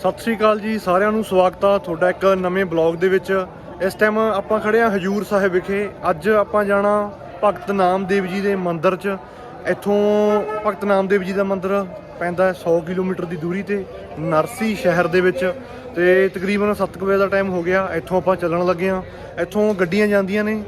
ਸਤਿ ਸ਼੍ਰੀ ਅਕਾਲ ਜੀ, ਸਾਰਿਆਂ ਨੂੰ ਸਵਾਗਤ ਆ ਤੁਹਾਡਾ ਇੱਕ ਨਵੇਂ ਬਲੌਗ ਦੇ ਵਿੱਚ। ਇਸ ਟਾਈਮ ਆਪਾਂ ਖੜੇ ਆ ਹਜੂਰ ਸਾਹਿਬ ਵਿਖੇ। ਅੱਜ ਆਪਾਂ ਜਾਣਾ ਭਗਤ ਨਾਮਦੇਵ ਜੀ ਦੇ ਮੰਦਿਰ 'ਚ। ਇੱਥੋਂ ਭਗਤ ਨਾਮਦੇਵ ਜੀ ਦਾ ਮੰਦਿਰ ਪੈਂਦਾ ਹੈ 100 ਕਿਲੋਮੀਟਰ ਦੀ ਦੂਰੀ ਤੇ, ਨਰਸੀ ਸ਼ਹਿਰ ਦੇ ਵਿੱਚ। ਤੇ ਤਕਰੀਬਨ 7 ਵਜੇ ਦਾ ਟਾਈਮ ਹੋ ਗਿਆ। ਇੱਥੋਂ ਆਪਾਂ ਚੱਲਣ ਲੱਗੇ ਆ। ਇੱਥੋਂ ਗੱਡੀਆਂ ਜਾਂਦੀਆਂ ਨੇ।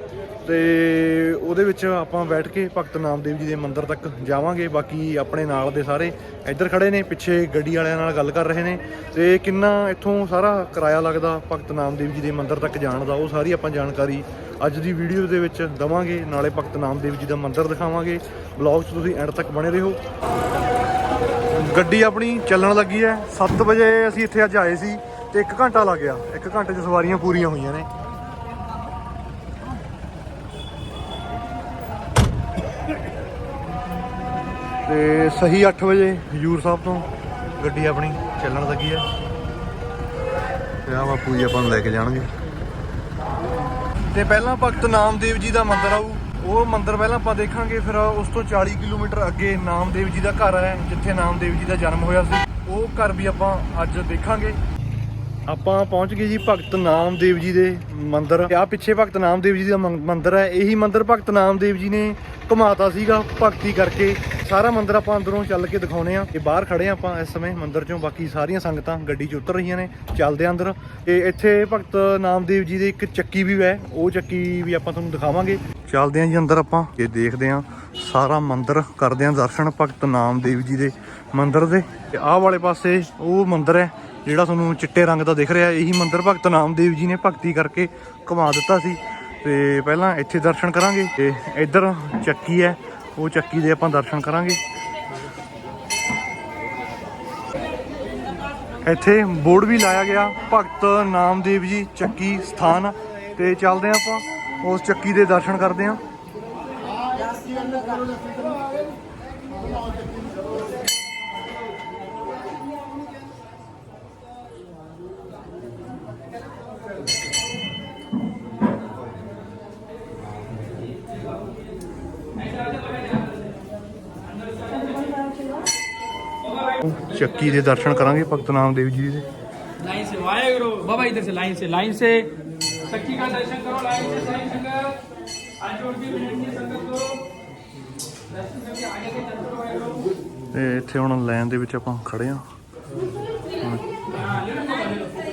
ਤੇ ਉਹਦੇ ਵਿੱਚ ਆਪਾਂ ਬੈਠ ਕੇ ਭਗਤ ਨਾਮਦੇਵ ਜੀ ਦੇ ਮੰਦਿਰ ਤੱਕ ਜਾਵਾਂਗੇ। ਬਾਕੀ ਆਪਣੇ ਨਾਲ ਦੇ ਸਾਰੇ ਇੱਧਰ ਖੜੇ ਨੇ, ਪਿੱਛੇ ਗੱਡੀ ਵਾਲਿਆਂ ਨਾਲ ਗੱਲ ਕਰ ਰਹੇ ਨੇ। ਤੇ ਕਿੰਨਾ ਇੱਥੋਂ ਸਾਰਾ ਕਿਰਾਇਆ ਲੱਗਦਾ ਭਗਤ ਨਾਮਦੇਵ ਜੀ ਦੇ ਮੰਦਿਰ ਤੱਕ ਜਾਣ ਦਾ, ਉਹ ਸਾਰੀ ਆਪਾਂ ਜਾਣਕਾਰੀ ਅੱਜ ਦੀ ਵੀਡੀਓ ਦੇ ਵਿੱਚ ਦਵਾਂਗੇ। ਨਾਲੇ ਭਗਤ ਨਾਮਦੇਵ ਜੀ ਦਾ ਮੰਦਿਰ ਦਿਖਾਵਾਂਗੇ। ਬਲੌਗ 'ਚ ਤੁਸੀਂ ਐਂਡ ਤੱਕ ਬਣੇ ਰਹੋ। ਗੱਡੀ ਆਪਣੀ ਚੱਲਣ ਲੱਗੀ ਹੈ। 7 ਵਜੇ ਅਸੀਂ ਇੱਥੇ ਅੱਜ ਆਏ ਸੀ ਤੇ 1 ਘੰਟਾ ਲੱਗ ਗਿਆ। 1 ਘੰਟੇ 'ਚ ਸਵਾਰੀਆਂ ਪੂਰੀਆਂ ਹੋਈਆਂ ਨੇ। ਤੇ ਸਹੀ 8 ਵਜੇ ਹਜੂਰ ਸਾਹਿਬ ਤੋਂ ਗੱਡੀ ਆਪਣੀ ਚੱਲਣ ਲੱਗੀ ਹੈ ਤੇ ਆ ਬਾਪੂ ਜੀ ਆਪਾਂ ਨੂੰ ਲੈ ਕੇ ਜਾਣਗੇ। ਤੇ ਪਹਿਲਾਂ ਭਗਤ ਨਾਮਦੇਵ ਜੀ ਦਾ ਮੰਦਿਰ ਆਊ। ਉਹ ਮੰਦਿਰ ਪਹਿਲਾਂ ਆਪਾਂ ਦੇਖਾਂਗੇ, ਫਿਰ ਉਸ ਤੋਂ 40 ਕਿਲੋਮੀਟਰ ਅੱਗੇ ਨਾਮਦੇਵ ਜੀ ਦਾ ਘਰ ਹੈ, ਜਿੱਥੇ ਨਾਮਦੇਵ ਜੀ ਦਾ ਜਨਮ ਹੋਇਆ ਸੀ। ਉਹ ਘਰ ਵੀ ਆਪਾਂ ਅੱਜ ਦੇਖਾਂਗੇ। ਆਪਾਂ ਪਹੁੰਚ ਗਏ ਜੀ ਭਗਤ ਨਾਮਦੇਵ ਜੀ ਦੇ ਮੰਦਿਰ। ਆ ਪਿੱਛੇ ਭਗਤ ਨਾਮਦੇਵ ਜੀ ਦਾ ਮੰ- ਮੰਦਿਰ ਹੈ। ਇਹੀ ਮੰਦਿਰ ਭਗਤ ਨਾਮਦੇਵ ਜੀ ਨੇ ਘੁਮਾਤਾ ਸੀਗਾ ਭਗਤੀ ਕਰਕੇ। ਸਾਰਾ ਮੰਦਿਰ ਆਪਾਂ ਅੰਦਰੋਂ ਚੱਲ ਕੇ ਦਿਖਾਉਣੇ ਆ ਇਹ ਬਾਹਰ ਖੜੇ ਆ ਆਪਾਂ ਇਸ ਸਮੇਂ ਮੰਦਿਰ ਚੋਂ, ਬਾਕੀ ਸਾਰੀਆਂ ਸੰਗਤਾਂ ਗੱਡੀ 'ਚ ਉਤਰ ਰਹੀਆਂ ਨੇ, ਚੱਲਦੇ ਆ ਅੰਦਰ। ਇਹ ਇੱਥੇ ਭਗਤ ਨਾਮਦੇਵ ਜੀ ਦੀ ਇੱਕ ਚੱਕੀ ਵੀ ਹੈ, ਉਹ ਚੱਕੀ ਵੀ ਆਪਾਂ ਤੁਹਾਨੂੰ ਦਿਖਾਵਾਂਗੇ। ਚੱਲਦੇ ਆ ਜੀ ਅੰਦਰ ਆਪਾਂ ਇਹ ਦੇਖਦੇ ਆ ਸਾਰਾ ਮੰਦਿਰ, ਕਰਦੇ ਆ ਦਰਸ਼ਨ ਭਗਤ ਨਾਮਦੇਵ ਜੀ ਦੇ ਮੰਦਿਰ ਦੇ। ਤੇ ਆਹ ਵਾਲੇ ਪਾਸੇ ਉਹ ਮੰਦਿਰ ਹੈ, ਜਿਹੜਾ ਤੁਹਾਨੂੰ ਚਿੱਟੇ ਰੰਗ ਦਾ ਦਿਖ ਰਿਹਾ, ਇਹੀ ਮੰਦਿਰ ਭਗਤ ਨਾਮਦੇਵ ਜੀ ਨੇ ਭਗਤੀ ਕਰਕੇ ਘੁਮਾ ਦਿੱਤਾ ਸੀ। ਤੇ ਪਹਿਲਾਂ ਇੱਥੇ ਦਰਸ਼ਨ ਕਰਾਂਗੇ। ਤੇ ਇੱਧਰ ਚੱਕੀ ਹੈ ਉਹ ਚੱਕੀ ਦੇ ਆਪਾਂ ਦਰਸ਼ਨ ਕਰਾਂਗੇ। ਇੱਥੇ ਬੋਰਡ ਵੀ ਲਾਇਆ ਗਿਆ, ਭਗਤ ਨਾਮਦੇਵ ਜੀ ਚੱਕੀ ਸਥਾਨ। ਤੇ ਚੱਲਦੇ ਹਾਂ ਆਪਾਂ, ਉਸ ਚੱਕੀ ਦੇ ਦਰਸ਼ਨ ਕਰਦੇ ਹਾਂ। ਚੱਕੀ ਦੇ ਦਰਸ਼ਨ ਕਰਾਂਗੇ ਭਗਤ ਨਾਮਦੇਵ ਜੀ ਦੇ लाइन से वाहेगुरु बाबा इधर से लाइन से लाइन से सच्ची का दर्शन करो लाइन से साईं संगत आज जोड़ के मिलेंगे संगत को दर्शन करके आगे के चलो वाहेगुरु ਤੇ ਇੱਥੇ ਹੁਣ ਲਾਈਨ ਦੇ ਵਿੱਚ ਆਪਾਂ ਖੜੇ ਆ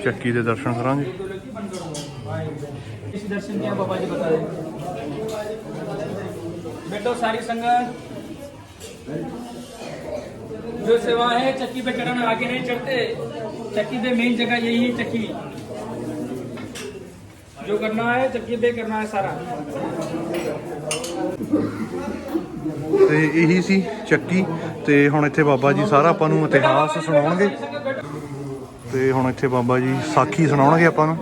ਚੱਕੀ ਦੇ ਦਰਸ਼ਨ ਕਰਾਂਗੇ इस दर्शन किया बाबा जी बता रहे बैठो सारी संगत जो सेवा है चक्की पे चढ़ना आगे नहीं चढ़ते चक्की पे मेन जगह यही है चक्की जो करना है चक्की पे करना है सारा ਤੇ ਇਹੀ ਸੀ ਚੱਕੀ ਤੇ ਹੁਣ ਇੱਥੇ ਬਾਬਾ ਜੀ ਸਾਰਾ ਆਪਾਂ ਨੂੰ ਇਤਿਹਾਸ ਸੁਣਾਉਣਗੇ ਤੇ ਹੁਣ ਇੱਥੇ ਬਾਬਾ ਜੀ ਸਾਖੀ ਸੁਣਾਉਣਗੇ ਆਪਾਂ ਨੂੰ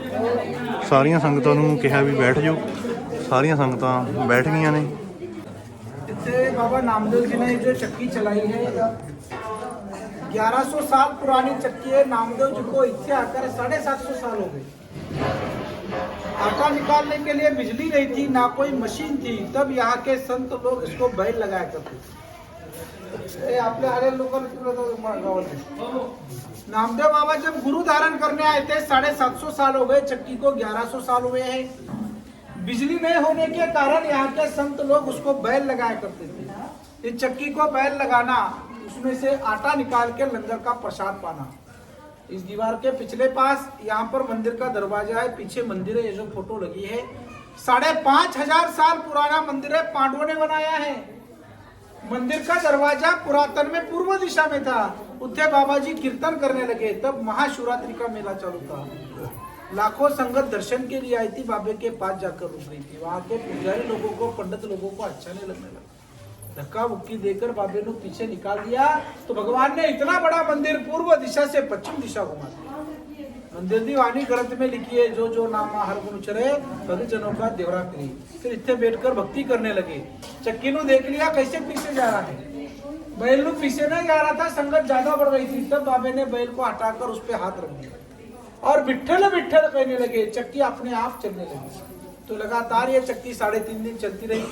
ਸਾਰੀਆਂ ਸੰਗਤਾਂ ਨੂੰ ਕਿਹਾ ਵੀ ਬੈਠ ਜਾਓ ਸਾਰੀਆਂ ਸੰਗਤਾਂ ਬੈਠ ਗਈਆਂ ਨੇ इससे बाबा नामदेव जी ने जो चक्की चलाई है 1100 साल पुरानी चक्की है। नामदेव जी को इतने आकर साढ़े सात सौ साल हो गए। आटा निकालने के लिए बिजली नहीं थी, ना कोई मशीन थी। तब यहाँ के संत लोग इसको बैल लगाया करते थे। ये आपल्या हरेक नामदेव बाबा जब गुरु धारण करने आए थे, साढ़े सात सौ साल हो गए। चक्की को ग्यारह सौ साल हुए हैं। बिजली नहीं होने के कारण यहाँ के संत लोग उसको बैल लगाया करते थे। इस चक्की को बैल लगाना उसमें से आटा निकाल के लंगर का प्रसाद पाना। इस दीवार के पिछले पास, यहाँ पर मंदिर का दरवाज़ा है, पीछे मंदिर है, ये जो फ़ोटो लगी है। साढ़े पाँच हज़ार साल पुराना मंदिर है, पांडवों ने बनाया है। मंदिर का दरवाज़ा पुरातन में पूर्व दिशा में था। उत्थे बाबा जी कीर्तन करने लगे, तब महाशिवरात्रि का मेला चालू था। लाखों संगत दर्शन के लिए आई थी, बाबे के पास जाकर रुक रही थी। वहाँ के पुजारी लोगों को, पंडित लोगों को अच्छा नहीं लगने लगा। धक्का मुक्की देकर बाबे ने पीछे निकाल दिया तो भगवान ने इतना बड़ा मंदिर पूर्व दिशा से पश्चिम दिशा घुमा दिया। मंदिर की वाणी ग्रंथ में लिखी है, जो जो नामा हर गुण उचरे भक्तजनों का देवरा करी। फिर इतने बैठकर भक्ति करने लगे। चक्की नु देख लिया, कैसे पीछे जा रहा है? बैल नु पीछे नहीं जा रहा था, संगत ज़्यादा बढ़ रही थी, तब बाबे ने बैल को हटाकर उस पर हाथ रख दिया। और बिठल बिठल कहने लगे, चक्की अपने आप चलने लगी। तो लगातार ये चक्की साढ़े तीन दिन चलती रही।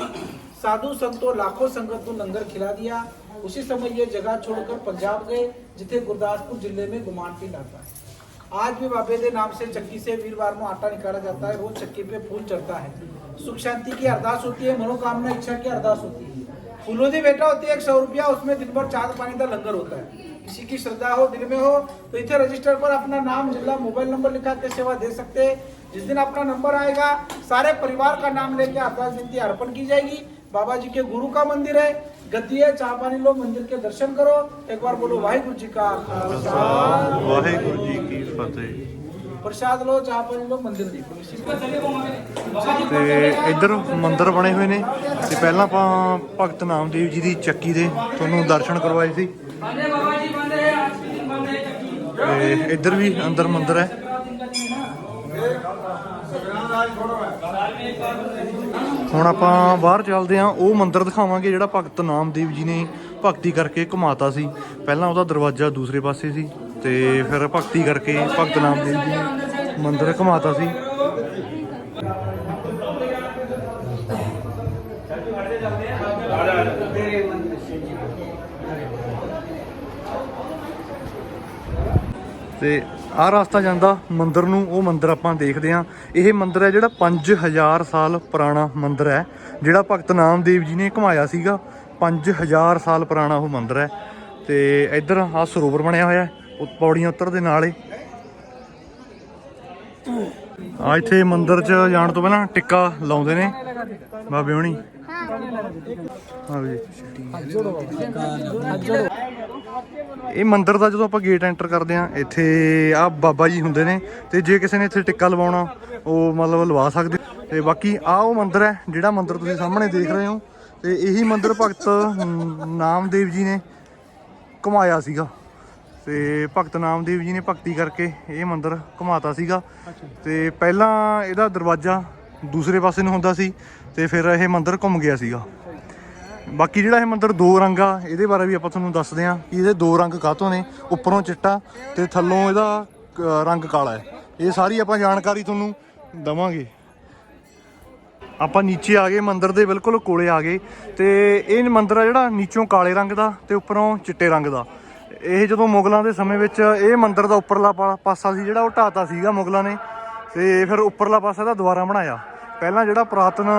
साधु संतों लाखों संगत को लंगर खिला दिया। उसी समय ये जगह छोड़कर पंजाब गए, जिथे गुरदासपुर ज़िले में गुमानपिंड आता है। आज भी बाबे के नाम से चक्की से वीरवार में आटा निकाला जाता है, रोज चक्की पे फूल चढ़ता है। सुख शांति की अरदास होती है, मनोकामना, इच्छा की अरदास होती है। फूलों की बेटा होती है, एक सौ रुपया, उसमें दिन भर चाँद पानी का लंगर होता है। किसी की श्रद्धा हो, दिल में हो तो इथे रजिस्टर पर अपना नाम, जिला मोबाइल नंबर लिखा के सेवा दे सकते हैं। जिस दिन अपना नंबर आएगा, सारे परिवार का नाम लेके अरदास विनती अर्पण की जाएगी। बाबा जी के गुरु का मंदिर है गद्दी है चाह पानी लो मंदिर के दर्शन करो एक बार बोलो वाहिगुरु जी का खालसा ਵਾਹਿਗੁਰੂ ਜੀ ਕੀ ਫਤਿਹ प्रसाद लो चाह पानी लो मंदिर देखो इसी इसका चले को मगर बाबा जी ਤੇ ਇੱਧਰ ਮੰਦਿਰ ਬਣੇ ਹੋਏ ਨੇ ਤੇ ਪਹਿਲਾਂ ਆਪਾਂ ਭਗਤ ਨਾਮਦੇਵ ਜੀ ਦੀ ਚੱਕੀ ਦੇ ਤੁਹਾਨੂੰ ਦਰਸ਼ਨ ਕਰਵਾਏ ਸੀ बंद है बाबा जी बंद है आज के दिन बंद है चक्की ਤੇ ਇੱਧਰ ਵੀ ਅੰਦਰ ਮੰਦਿਰ ਹੈ दिन का दिन है ना ਹੁਣ ਆਪਾਂ ਬਾਹਰ ਚੱਲਦੇ ਆਂ ਉਹ ਮੰਦਿਰ ਦਿਖਾਵਾਂਗੇ ਜਿਹੜਾ ਭਗਤ ਨਾਮਦੇਵ ਜੀ ਨੇ ਭਗਤੀ ਕਰਕੇ ਘੁਮਾਤਾ ਸੀ। ਪਹਿਲਾਂ ਉਹਦਾ ਦਰਵਾਜ਼ਾ ਦੂਸਰੇ ਪਾਸੇ ਸੀ ਤੇ ਫਿਰ ਭਗਤੀ ਕਰਕੇ ਭਗਤ ਨਾਮਦੇਵ ਜੀ ਨੇ ਮੰਦਿਰ ਘੁਮਾਤਾ ਸੀ। ਤੇ ਆਹ ਰਸਤਾ ਜਾਂਦਾ ਮੰਦਿਰ ਨੂੰ, ਉਹ ਮੰਦਿਰ ਆਪਾਂ ਦੇਖਦੇ ਆਂ ਇਹ ਮੰਦਿਰ ਹੈ ਜਿਹੜਾ 5000 ਸਾਲ ਪੁਰਾਣਾ ਮੰਦਿਰ ਹੈ, ਜਿਹੜਾ ਭਗਤ ਨਾਮਦੇਵ ਜੀ ਨੇ ਘੁਮਾਇਆ ਸੀਗਾ। 5000 ਸਾਲ ਪੁਰਾਣਾ ਉਹ ਮੰਦਿਰ ਹੈ। ਤੇ ਇੱਧਰ ਆਹ ਸਰੋਵਰ ਬਣਿਆ ਹੋਇਆ ਹੈ ਪੌੜੀਆਂ ਉੱਤਰ ਦੇ ਨਾਲ ਹੀ। ਆ ਇੱਥੇ ਮੰਦਿਰ 'ਚ ਜਾਣ ਤੋਂ ਪਹਿਲਾਂ ਟਿੱਕਾ ਲਾਉਂਦੇ ਨੇ, ਬਾਬੇ ਹੋਣੀ। ਹਾਂ ਵੀ ਇਹ ਮੰਦਿਰ ਦਾ ਜਦੋਂ ਆਪਾਂ ਗੇਟ ਐਂਟਰ ਕਰਦੇ ਆ ਇੱਥੇ ਆ ਬਾਬਾ ਜੀ ਹੁੰਦੇ ਨੇ ਤੇ ਜੇ ਕਿਸੇ ਨੇ ਇੱਥੇ ਟਿੱਕਾ ਲਵਾਉਣਾ, ਉਹ ਮਤਲਬ ਲਵਾ ਸਕਦੇ। ਤੇ ਬਾਕੀ ਆ ਉਹ ਮੰਦਿਰ ਹੈ, ਜਿਹੜਾ ਮੰਦਿਰ ਤੁਸੀਂ ਸਾਹਮਣੇ ਦੇਖ ਰਹੇ ਹੋ। ਤੇ ਇਹੀ ਮੰਦਿਰ ਭਗਤ ਨਾਮਦੇਵ ਜੀ ਨੇ ਘੁਮਾਇਆ ਸੀਗਾ। ਤੇ ਭਗਤ ਨਾਮਦੇਵ ਜੀ ਨੇ ਭਗਤੀ ਕਰਕੇ ਇਹ ਮੰਦਿਰ ਘੁਮਾਤਾ ਸੀਗਾ। ਤੇ ਪਹਿਲਾਂ ਇਹਦਾ ਦਰਵਾਜ਼ਾ ਦੂਸਰੇ ਪਾਸੇ ਨੂੰ ਹੁੰਦਾ ਸੀ ਤੇ ਫਿਰ ਇਹ ਮੰਦਿਰ ਘੁੰਮ ਗਿਆ ਸੀਗਾ। ਬਾਕੀ ਜਿਹੜਾ ਇਹ ਮੰਦਿਰ ਦੋ ਰੰਗ ਆ, ਇਹਦੇ ਬਾਰੇ ਵੀ ਆਪਾਂ ਤੁਹਾਨੂੰ ਦੱਸਦੇ ਹਾਂ ਕਿ ਇਹਦੇ ਦੋ ਰੰਗ ਕਾਹਤੋਂ ਨੇ, ਉੱਪਰੋਂ ਚਿੱਟਾ ਤੇ ਥੱਲੋਂ ਇਹਦਾ ਰੰਗ ਕਾਲਾ ਹੈ। ਇਹ ਸਾਰੀ ਆਪਾਂ ਜਾਣਕਾਰੀ ਤੁਹਾਨੂੰ ਦਵਾਂਗੇ। ਆਪਾਂ ਨੀਚੇ ਆ ਗਏ, ਮੰਦਿਰ ਦੇ ਬਿਲਕੁਲ ਕੋਲੇ ਆ ਗਏ ਤੇ ਇਹ ਮੰਦਿਰ ਆ ਜਿਹੜਾ ਨੀਚੋਂ ਕਾਲੇ ਰੰਗ ਦਾ ਤੇ ਉੱਪਰੋਂ ਚਿੱਟੇ ਰੰਗ ਦਾ। ਇਹ ਜਦੋਂ ਮੁਗਲਾਂ ਦੇ ਸਮੇਂ ਵਿੱਚ ਇਹ ਮੰਦਿਰ ਦਾ ਉੱਪਰਲਾ ਪਾਸਾ ਸੀ ਜਿਹੜਾ ਉਹ ਢਾਤਾ ਸੀਗਾ ਮੁਗਲਾਂ ਨੇ। ਤੇ ਫਿਰ ਉੱਪਰਲਾ ਪਾਸਾ ਦਾ ਦੁਬਾਰਾ ਬਣਾਇਆ। ਪਹਿਲਾਂ ਜਿਹੜਾ ਪੁਰਾਤਨ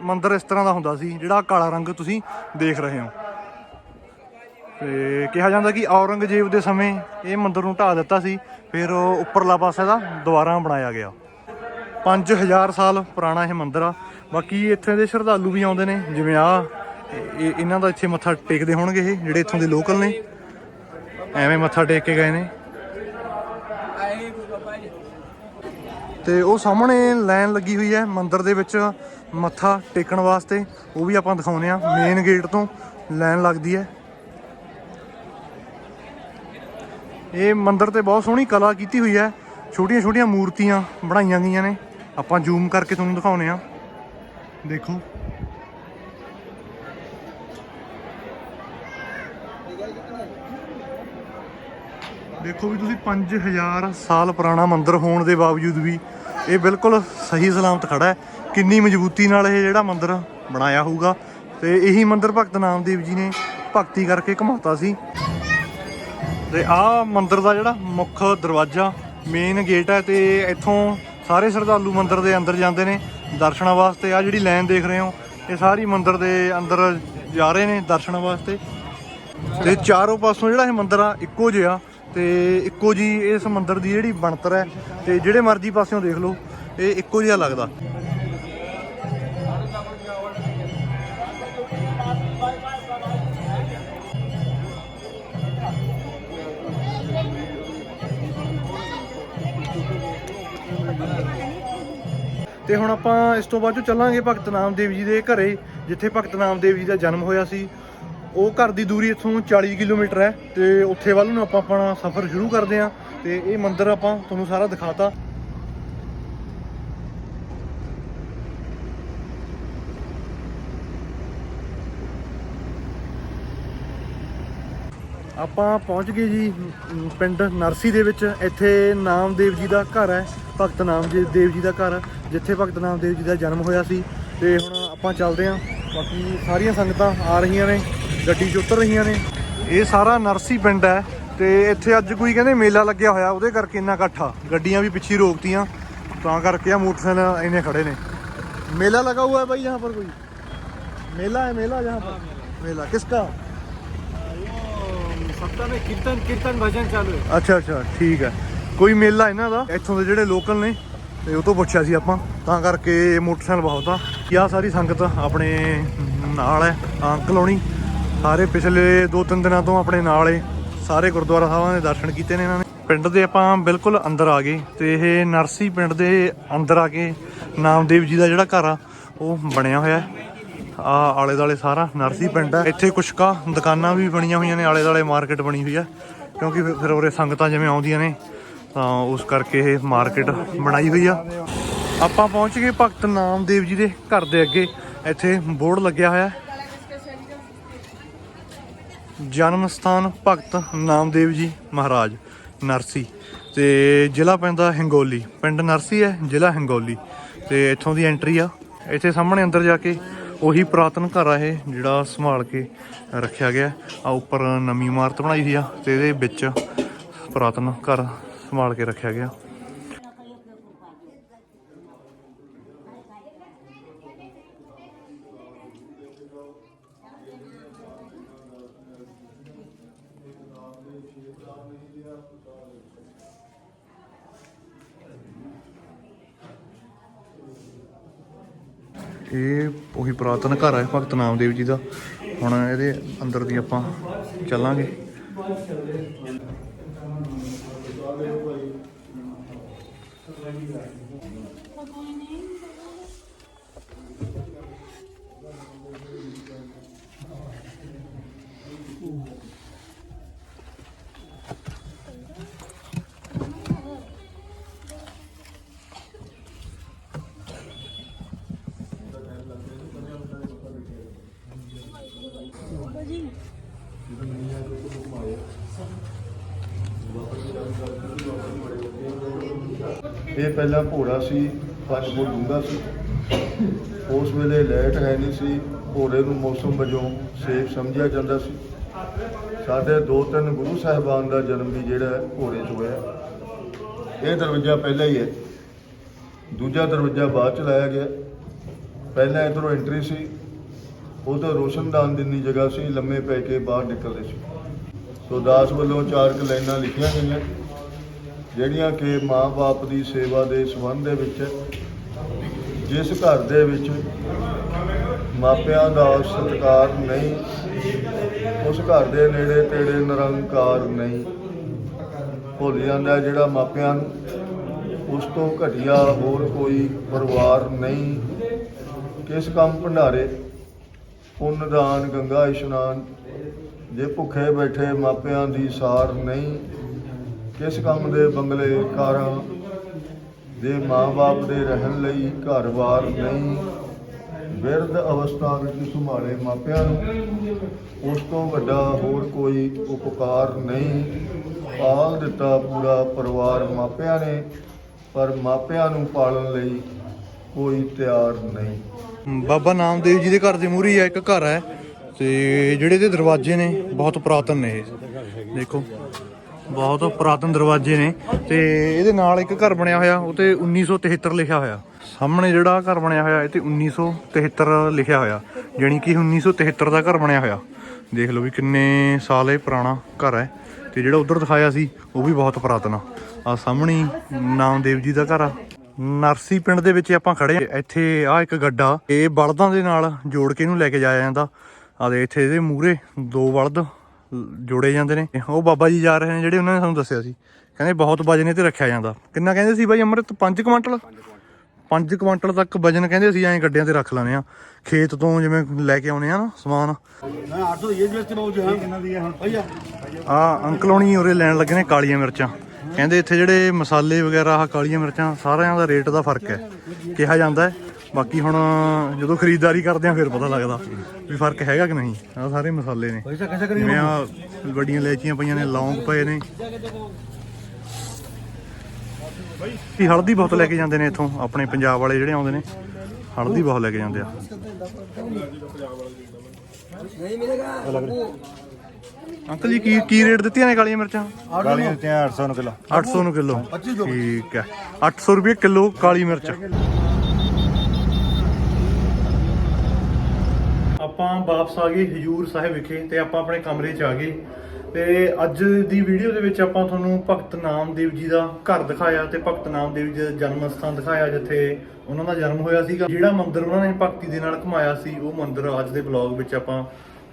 ਮੰਦਿਰ ਇਸ ਤਰ੍ਹਾਂ ਦਾ ਹੁੰਦਾ ਸੀ, ਜਿਹੜਾ ਕਾਲਾ ਰੰਗ ਤੁਸੀਂ ਦੇਖ ਰਹੇ ਹੋ। ਤੇ ਕਿਹਾ ਜਾਂਦਾ ਕਿ ਔਰੰਗਜ਼ੇਬ ਦੇ ਸਮੇਂ ਇਹ ਮੰਦਿਰ ਨੂੰ ਢਾ ਦਿੱਤਾ ਸੀ, ਫਿਰ ਉੱਪਰਲਾ ਪਾਸਾ ਦਾ ਦੁਬਾਰਾ ਬਣਾਇਆ ਗਿਆ। 5000 ਸਾਲ ਪੁਰਾਣਾ ਇਹ ਮੰਦਿਰ ਆ। ਬਾਕੀ ਇੱਥੇ ਦੇ ਸ਼ਰਧਾਲੂ ਵੀ ਆਉਂਦੇ ਨੇ, ਜਿਵੇਂ ਆ ਇਹਨਾਂ ਦਾ ਇੱਥੇ ਮੱਥਾ ਟੇਕਦੇ ਹੋਣਗੇ ਇਹ, ਜਿਹੜੇ ਇੱਥੋਂ ਦੇ ਲੋਕਲ ਨੇ। ਐਵੇਂ ਮੱਥਾ ਟੇਕ ਕੇ ਗਏ ਨੇ। ਤੇ ਉਹ ਸਾਹਮਣੇ ਲਾਈਨ ਲੱਗੀ ਹੋਈ ਹੈ ਮੰਦਿਰ ਦੇ ਵਿੱਚ, ਮੱਥਾ ਟੇਕਣ ਵਾਸਤੇ। ਉਹ ਵੀ ਆਪਾਂ ਦਿਖਾਉਂਦੇ ਆ ਮੇਨ ਗੇਟ ਤੋਂ ਲਾਈਨ ਲੱਗਦੀ ਹੈ। ਇਹ ਮੰਦਿਰ ਤੇ ਬਹੁਤ ਸੋਹਣੀ ਕਲਾ ਕੀਤੀ ਹੋਈ ਹੈ। ਛੋਟੀਆਂ ਛੋਟੀਆਂ ਮੂਰਤੀਆਂ ਬਣਾਈਆਂ ਗਈਆਂ ਨੇ। ਆਪਾਂ ਜ਼ੂਮ ਕਰਕੇ ਤੁਹਾਨੂੰ ਦਿਖਾਉਂਦੇ ਆ ਦੇਖੋ। ਦੇਖੋ ਵੀ ਤੁਸੀਂ 5000 ਸਾਲ ਪੁਰਾਣਾ ਮੰਦਿਰ ਹੋਣ ਦੇ ਬਾਵਜੂਦ ਵੀ ਇਹ ਬਿਲਕੁਲ ਸਹੀ ਸਲਾਮਤ ਖੜਾ ਹੈ। ਕਿੰਨੀ ਮਜ਼ਬੂਤੀ ਨਾਲ ਇਹ ਜਿਹੜਾ ਮੰਦਿਰ ਬਣਾਇਆ ਹੋਊਗਾ। ਤੇ ਇਹੀ ਮੰਦਿਰ ਭਗਤ ਨਾਮਦੇਵ ਜੀ ਨੇ ਭਗਤੀ ਕਰਕੇ ਘਮਾਤਾ ਸੀ। ਤੇ ਆਹ ਮੰਦਿਰ ਦਾ ਜਿਹੜਾ ਮੁੱਖ ਦਰਵਾਜ਼ਾ ਮੇਨ ਗੇਟ ਹੈ ਤੇ ਇੱਥੋਂ ਸਾਰੇ ਸ਼ਰਧਾਲੂ ਮੰਦਿਰ ਦੇ ਅੰਦਰ ਜਾਂਦੇ ਨੇ ਦਰਸ਼ਨਾਂ ਵਾਸਤੇ। ਆ ਜਿਹੜੀ ਲਾਈਨ ਦੇਖ ਰਹੇ ਹੋ, ਇਹ ਸਾਰੀ ਮੰਦਿਰ ਦੇ ਅੰਦਰ ਜਾ ਰਹੇ ਨੇ ਦਰਸ਼ਨਾਂ ਵਾਸਤੇ। ਤੇ ਚਾਰੋਂ ਪਾਸੋਂ ਜਿਹੜਾ ਇਹ ਮੰਦਿਰ ਆ, ਇੱਕੋ ਜਿਹਾ। ਤੇ ਇੱਕੋ ਜੀ ਇਸ ਮੰਦਿਰ ਦੀ ਜਿਹੜੀ ਬਣਤਰ ਹੈ, ਤੇ ਜਿਹੜੇ ਮਰਜ਼ੀ ਪਾਸਿਓਂ ਦੇਖ ਲਓ, ਇਹ ਇੱਕੋ ਜਿਹਾ ਲੱਗਦਾ। ਤੇ ਹੁਣ ਆਪਾਂ ਇਸ ਤੋਂ ਬਾਅਦ ਚੋਂ ਚੱਲਾਂਗੇ ਭਗਤ ਨਾਮਦੇਵ ਜੀ ਦੇ ਘਰੇ, ਜਿੱਥੇ ਭਗਤ ਨਾਮਦੇਵ ਜੀ ਦਾ ਜਨਮ ਹੋਇਆ ਸੀ। ਉਹ ਘਰ ਦੀ ਦੂਰੀ ਇੱਥੋਂ 40 ਕਿਲੋਮੀਟਰ ਹੈ ਤੇ ਉੱਥੇ ਵੱਲ ਨੂੰ ਆਪਾਂ ਆਪਣਾ ਸਫ਼ਰ ਸ਼ੁਰੂ ਕਰਦੇ ਹਾਂ ਤੇ ਇਹ ਮੰਦਿਰ ਆਪਾਂ ਤੁਹਾਨੂੰ ਸਾਰਾ ਦਿਖਾਤਾ। ਆਪਾਂ ਪਹੁੰਚ ਗਏ ਜੀ ਪਿੰਡ ਨਰਸੀ ਦੇ ਵਿੱਚ, ਇੱਥੇ ਨਾਮਦੇਵ ਜੀ ਦਾ ਘਰ ਹੈ, ਭਗਤ ਨਾਮਦੇਵ ਦੇਵ ਜੀ ਦਾ ਘਰ, ਜਿੱਥੇ ਭਗਤ ਨਾਮਦੇਵ ਜੀ ਦਾ ਜਨਮ ਹੋਇਆ ਸੀ ਤੇ ਹੁਣ ਆਪਾਂ ਚੱਲਦੇ ਆਂ ਬਾਕੀ ਸਾਰੀਆਂ ਸੰਗਤਾਂ ਆ ਰਹੀਆਂ ਨੇ। ਗੱਡੀ 'ਚ ਉਤਰ ਰਹੀਆਂ ਨੇ ਇਹ ਸਾਰਾ ਨਰਸੀ ਪਿੰਡ ਹੈ ਤੇ ਇੱਥੇ ਅੱਜ ਕੋਈ ਕਹਿੰਦੇ ਮੇਲਾ ਲੱਗਿਆ ਹੋਇਆ ਉਹਦੇ ਕਰਕੇ ਇੰਨਾ ਇਕੱਠਾ ਗੱਡੀਆਂ ਵੀ ਪਿੱਛੇ ਹੀ ਰੋਕਤੀਆਂ ਤਾਂ ਕਰਕੇ ਆ ਮੋਟਰਸਾਈਕਲ ਇੰਨੇ ਖੜੇ ਨੇ मेला लगा हुआ है भाई यहाँ पर कोई मेला है मेला यहाँ पर मेला किसका सप्ताह में कीर्तन कीर्तन भजन चालू है ਅੱਛਾ ਅੱਛਾ ਠੀਕ ਹੈ ਕੋਈ ਮੇਲਾ ਇਹਨਾਂ ਦਾ ਇੱਥੋਂ ਦੇ ਜਿਹੜੇ ਲੋਕਲ ਨੇ ਤੇ ਉਹ ਤੋਂ ਪੁੱਛਿਆ ਸੀ ਆਪਾਂ ਤਾਂ ਕਰਕੇ ਮੋਟਰਸਾਈਕਲ ਬਹੁਤ ਆ ਕੀ ਆ ਸਾਰੀ ਸੰਗਤ ਆਪਣੇ ਨਾਲ ਹੈ ਅੰਕਲ ਹੋਣੀ ਸਾਰੇ ਪਿਛਲੇ 2-3 ਦਿਨਾਂ ਤੋਂ ਆਪਣੇ ਨਾਲ ਏ। ਸਾਰੇ ਗੁਰਦੁਆਰਾ ਸਾਹਿਬਾਂ ਦੇ ਦਰਸ਼ਨ ਕੀਤੇ ਨੇ ਇਹਨਾਂ ਨੇ। ਪਿੰਡ ਦੇ ਆਪਾਂ ਬਿਲਕੁਲ ਅੰਦਰ ਆ ਗਏ ਤੇ ਇਹ ਨਰਸੀ ਪਿੰਡ ਦੇ ਅੰਦਰ ਆ ਕੇ ਨਾਮਦੇਵ ਜੀ ਦਾ ਜਿਹੜਾ ਘਰ ਆ, ਉਹ ਬਣਿਆ ਹੋਇਆ ਆ ਆਲੇ ਦਾਲੇ ਸਾਰਾ ਨਰਸੀ ਪਿੰਡ ਆ ਇੱਥੇ ਕੁਛ ਕਾ ਦੁਕਾਨਾਂ ਵੀ ਬਣੀਆਂ ਹੋਈਆਂ ਨੇ ਆਲੇ ਦਾਲੇ ਮਾਰਕੀਟ ਬਣੀ ਹੋਈ ਆ ਕਿਉਂਕਿ ਫਿਰ- ਉਰੇ ਸੰਗਤਾਂ ਜਿਵੇਂ ਆਉਂਦੀਆਂ ਨੇ, ਤਾਂ ਉਸ ਕਰਕੇ ਇਹ ਮਾਰਕੀਟ ਬਣਾਈ ਹੋਈ ਆ। ਆਪਾਂ ਪਹੁੰਚ ਗਏ ਭਗਤ ਨਾਮਦੇਵ ਜੀ ਦੇ ਘਰ ਦੇ ਅੱਗੇ। ਇੱਥੇ ਬੋਰਡ ਲੱਗਿਆ ਹੋਇਆ ਜਨਮ ਸਥਾਨ ਭਗਤ ਨਾਮਦੇਵ ਜੀ ਮਹਾਰਾਜ, ਨਰਸੀ ਤੇ ਜ਼ਿਲ੍ਹਾ ਪੈਂਦਾ ਹਿੰਗੋਲੀ। ਪਿੰਡ ਨਰਸੀ ਹੈ, ਜ਼ਿਲ੍ਹਾ ਹਿੰਗੋਲੀ। ਤੇ ਇੱਥੋਂ ਦੀ ਐਂਟਰੀ ਆ। ਇੱਥੇ ਸਾਹਮਣੇ ਅੰਦਰ ਜਾ ਕੇ ਉਹੀ ਪੁਰਾਤਨ ਘਰ ਆ ਇਹ, ਜਿਹੜਾ ਸੰਭਾਲ ਕੇ ਰੱਖਿਆ ਗਿਆ। ਆ ਉੱਪਰ ਨਵੀਂ ਇਮਾਰਤ ਬਣਾਈ ਹੋਈ ਆ ਤੇ ਇਹਦੇ ਵਿੱਚ ਪੁਰਾਤਨ ਘਰ ਸੰਭਾਲ ਕੇ ਰੱਖਿਆ ਗਿਆ। ਇਹ ਉਹੀ ਪੁਰਾਤਨ ਘਰ ਹੈ ਭਗਤ ਨਾਮਦੇਵ ਜੀ ਦਾ। ਹੁਣ ਇਹਦੇ ਅੰਦਰ ਦੀ ਆਪਾਂ ਚੱਲਾਂਗੇ। ਇਹ ਪਹਿਲਾਂ ਘੋੜਾ ਸੀ ਪੰਜ ਫੁੱਟ ਡੂੰਘਾ ਸੀ। ਉਸ ਵੇਲੇ ਲਾਈਟ ਹੈ ਨਹੀਂ ਸੀ ਘੋੜੇ ਨੂੰ ਮੌਸਮ ਵਜੋਂ ਸੇਫ ਸਮਝਿਆ ਜਾਂਦਾ ਸੀ। ਸਾਡੇ ਦੋ ਤਿੰਨ ਗੁਰੂ ਸਾਹਿਬਾਨ ਦਾ ਜਨਮ ਵੀ ਜਿਹੜਾ ਘੋੜੇ 'ਚ ਹੋਇਆ। ਇਹ ਦਰਵਾਜ਼ਾ ਪਹਿਲਾਂ ਹੀ ਹੈ। ਦੂਜਾ ਦਰਵਾਜ਼ਾ ਬਾਅਦ ਚ ਲਾਇਆ ਗਿਆ। ਪਹਿਲਾਂ ਇਧਰੋਂ ਐਂਟਰੀ ਸੀ। ਉਧਰ ਰੋਸ਼ਨਦਾਨ ਜਿੰਨੀ ਜਗ੍ਹਾ ਸੀ, ਲੰਮੇ ਪੈ ਕੇ ਬਾਹਰ ਨਿਕਲਦੇ ਸੀ। ਸੋ ਦਾਸ ਵੱਲੋਂ ਚਾਰ ਕੁ ਲਾਈਨਾਂ ਲਿਖੀਆਂ ਗਈਆਂ। ਜਿਹੜੀਆਂ ਕਿ ਮਾਂ-ਬਾਪ ਦੀ ਸੇਵਾ ਦੇ ਸੰਬੰਧ ਦੇ ਵਿੱਚ, ਜਿਸ ਘਰ ਦੇ ਵਿੱਚ ਮਾਪਿਆਂ ਦਾ ਸਤਿਕਾਰ ਨਹੀਂ, ਉਸ ਘਰ ਦੇ ਨੇੜੇ ਤੇੜੇ ਨਿਰੰਕਾਰ ਨਹੀਂ ਭੁੱਲ ਜਾਂਦਾ ਜਿਹੜਾ ਮਾਪਿਆਂ ਉਸ ਤੋਂ ਘਟੀਆ ਹੋਰ ਕੋਈ ਪਰਿਵਾਰ ਨਹੀਂ, ਕਿਸ ਕੰਮ ਭੰਡਾਰੇ ਪੁੰਨ ਦਾਨ ਗੰਗਾ ਇਸ਼ਨਾਨ, ਜੇ ਭੁੱਖੇ ਬੈਠੇ ਮਾਪਿਆਂ ਦੀ ਸਾਰ ਨਹੀਂ ਕਿਸ ਕੰਮ ਦੇ ਬੰਗਲੇ ਕਾਰਾਂ ਦੇ ਮਾਂ-ਬਾਪ ਦੇ ਰਹਿਣ ਲਈ ਘਰ-ਬਾਰ ਨਹੀਂ? ਬਿਰਧ ਅਵਸਥਾ ਵਿੱਚ ਸੰਭਾਲੇ ਮਾਪਿਆਂ ਨੂੰ। ਉਸ ਤੋਂ ਵੱਡਾ ਹੋਰ ਕੋਈ ਉਪਕਾਰ ਨਹੀਂ। ਪਾਲ ਦਿੱਤਾ ਪੂਰਾ ਪਰਿਵਾਰ ਮਾਪਿਆਂ ਨੇ, ਪਰ ਮਾਪਿਆਂ ਨੂੰ ਪਾਲਣ ਲਈ ਕੋਈ ਤਿਆਰ ਨਹੀਂ। ਬਾਬਾ ਨਾਮਦੇਵ ਜੀ ਦੇ ਘਰ ਦੇ ਮੂਹਰੇ ਆ ਇੱਕ ਘਰ ਹੈ ਤੇ ਜਿਹੜੇ ਦੇ ਦਰਵਾਜ਼ੇ ਨੇ, ਬਹੁਤ ਪੁਰਾਤਨ ਨੇ ਦੇਖੋ। ਬਹੁਤ ਪੁਰਾਤਨ ਦਰਵਾਜ਼ੇ ਨੇ ਤੇ ਇਹਦੇ ਨਾਲ ਇੱਕ ਘਰ ਬਣਿਆ ਹੋਇਆ, ਉਹ ਤੇ 1973 ਲਿਖਿਆ ਹੋਇਆ। ਸਾਹਮਣੇ ਜਿਹੜਾ ਘਰ ਬਣਿਆ ਹੋਇਆ, ਇਹ ਤੇ 1973 ਲਿਖਿਆ ਹੋਇਆ, ਜਾਣੀ ਕਿ 1973 ਦਾ ਘਰ ਬਣਿਆ ਹੋਇਆ। ਦੇਖ ਲਓ ਵੀ ਕਿੰਨੇ ਸਾਲ ਇਹ ਪੁਰਾਣਾ ਘਰ ਹੈ ਤੇ ਜਿਹੜਾ ਉਧਰ ਦਿਖਾਇਆ ਸੀ, ਉਹ ਵੀ ਬਹੁਤ ਪੁਰਾਤਨ ਆ। ਆ ਸਾਹਮਣੇ ਹੀ ਨਾਮਦੇਵ ਜੀ ਦਾ ਘਰ ਆ। ਨਰਸੀ ਪਿੰਡ ਦੇ ਵਿੱਚ ਆਪਾਂ ਖੜੇ ਆ। ਇੱਥੇ ਆ ਇੱਕ ਗੱਡਾ, ਇਹ ਬਲਦਾਂ ਦੇ ਨਾਲ ਜੋੜ ਕੇ ਇਹਨੂੰ ਲੈ ਕੇ ਜਾਇਆ ਜਾਂਦਾ। ਆ ਦੇ ਇੱਥੇ ਇਹਦੇ ਮੂਹਰੇ ਦੋ ਬਲਦ ਜੋੜੇ ਜਾਂਦੇ ਨੇ। ਉਹ ਬਾਬਾ ਜੀ ਜਾ ਰਹੇ ਨੇ ਜਿਹੜੇ ਉਹਨਾਂ ਨੇ ਸਾਨੂੰ ਦੱਸਿਆ ਸੀ। ਕਹਿੰਦੇ ਬਹੁਤ ਵਜਨ ਇਹ ਤੇ ਰੱਖਿਆ ਜਾਂਦਾ। ਕਿੰਨਾ ਕਹਿੰਦੇ ਸੀ ਬਾਈ ਅੰਮ੍ਰਿਤ? 5 ਕੁਇੰਟਲ 5 ਕੁਇੰਟਲ ਤੱਕ ਵਜਨ ਕਹਿੰਦੇ ਅਸੀਂ ਐਂ ਗੱਡਿਆਂ ਤੇ ਰੱਖ ਲੈਣੇ ਆ ਖੇਤ ਤੋਂ ਜਿਵੇਂ ਲੈ ਕੇ ਆਉਨੇ ਆ ਨਾ ਸਮਾਨ। ਆ ਅੰਕਲ ਹੋਣੀ ਉਰੇ ਲੈਣ ਲੱਗੇ ਨੇ ਕਾਲੀਆਂ ਮਿਰਚਾਂ। ਕਹਿੰਦੇ ਇੱਥੇ ਜਿਹੜੇ ਮਸਾਲੇ ਵਗੈਰਾ ਆ ਕਾਲੀਆਂ ਮਿਰਚਾਂ ਸਾਰਿਆਂ ਦਾ ਰੇਟ ਦਾ ਫ਼ਰਕ ਹੈ। ਕਿਹਾ ਜਾਂਦਾ ਹੈ। ਬਾਕੀ ਹੁਣ ਜਦੋਂ ਖਰੀਦਦਾਰੀ ਕਰਦੇ ਆ ਫਿਰ ਪਤਾ ਲੱਗਦਾ ਵੀ ਫ਼ਰਕ ਹੈਗਾ ਕਿ ਨਹੀਂ। ਆ ਸਾਰੇ ਮਸਾਲੇ ਨੇ। ਜਿਵੇਂ ਆ ਵੱਡੀਆਂ ਇਲਾਇਚੀਆਂ ਪਈਆਂ ਨੇ ਲੌਂਗ ਪਏ ਨੇ। ਇਹ ਹਲਦੀ ਬਹੁਤ ਲੈ ਕੇ ਜਾਂਦੇ ਨੇ ਇੱਥੋਂ ਆਪਣੇ ਪੰਜਾਬ ਵਾਲੇ ਜਿਹੜੇ ਆਉਂਦੇ ਨੇ ਹਲਦੀ ਬਹੁਤ ਲੈ ਕੇ ਜਾਂਦੇ ਆ। ਅੰਕਲ ਜੀ ਕੀ ਕੀ ਰੇਟ ਦਿੱਤੀਆਂ ਨੇ ਕਾਲੀਆਂ ਮਿਰਚਾਂ? ਕਾਲੀਆਂ ਤੇ 800 ਨੂੰ ਕਿਲੋ। 800 ਨੂੰ ਕਿਲੋ। ਠੀਕ ਹੈ। 800 ਰੁਪਏ ਕਿਲੋ ਕਾਲੀ ਮਿਰਚ। ਆਪਾਂ ਵਾਪਸ ਆ ਗਏ ਹਜੂਰ ਸਾਹਿਬ ਵਿਖੇ ਤੇ ਆਪਾਂ ਆਪਣੇ ਕਮਰੇ 'ਚ ਆ ਗਏ। ਤੇ ਅੱਜ ਦੀ ਵੀਡੀਓ ਦੇ ਵਿੱਚ ਆਪਾਂ ਤੁਹਾਨੂੰ ਭਗਤ ਨਾਮਦੇਵ ਜੀ ਦਾ ਘਰ ਦਿਖਾਇਆ ਤੇ ਭਗਤ ਨਾਮਦੇਵ ਜੀ ਦਾ ਜਨਮ ਸਥਾਨ ਦਿਖਾਇਆ ਜਿੱਥੇ ਉਹਨਾਂ ਦਾ ਜਨਮ ਹੋਇਆ ਸੀਗਾ। ਜਿਹੜਾ ਮੰਦਿਰ ਉਹਨਾਂ ਨੇ ਭਗਤੀ ਦੇ ਨਾਲ ਘੁਮਾਇਆ ਸੀ, ਉਹ ਮੰਦਿਰ ਅੱਜ ਦੇ ਵਲੌਗ ਵਿੱਚ ਆਪਾਂ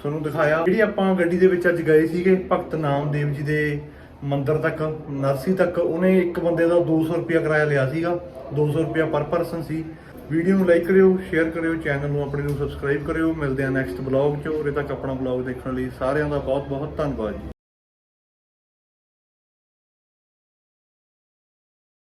ਤੁਹਾਨੂੰ ਦਿਖਾਇਆ। ਜਿਹੜੀ ਆਪਾਂ ਗੱਡੀ ਦੇ ਵਿੱਚ ਅੱਜ ਗਏ ਸੀਗੇ, ਭਗਤ ਨਾਮਦੇਵ ਜੀ ਦੇ ਮੰਦਰ ਤੱਕ, ਨਰਸੀ ਤੱਕ, ਉਹਨੇ ਇੱਕ ਬੰਦੇ ਦਾ 200 ਰੁਪਿਆ ਕਿਰਾਇਆ ਲਿਆ ਸੀਗਾ। 200 ਰੁਪਿਆ ਪਰ ਪਰਸਨ ਸੀ। ਵੀਡੀਓ ਨੂੰ ਲਾਈਕ ਕਰਿਓ, ਸ਼ੇਅਰ ਕਰਿਓ, ਚੈਨਲ ਨੂੰ ਆਪਣੇ ਨੂੰ ਸਬਸਕ੍ਰਾਈਬ ਕਰਿਓ। ਮਿਲਦੇ ਆ ਨੈਕਸਟ ਬਲੌਗ 'ਚ। ਉਰੇ ਤੱਕ ਆਪਣਾ ਬਲੌਗ ਦੇਖਣ ਲਈ ਸਾਰਿਆਂ ਦਾ ਬਹੁਤ ਬਹੁਤ ਧੰਨਵਾਦ ਜੀ।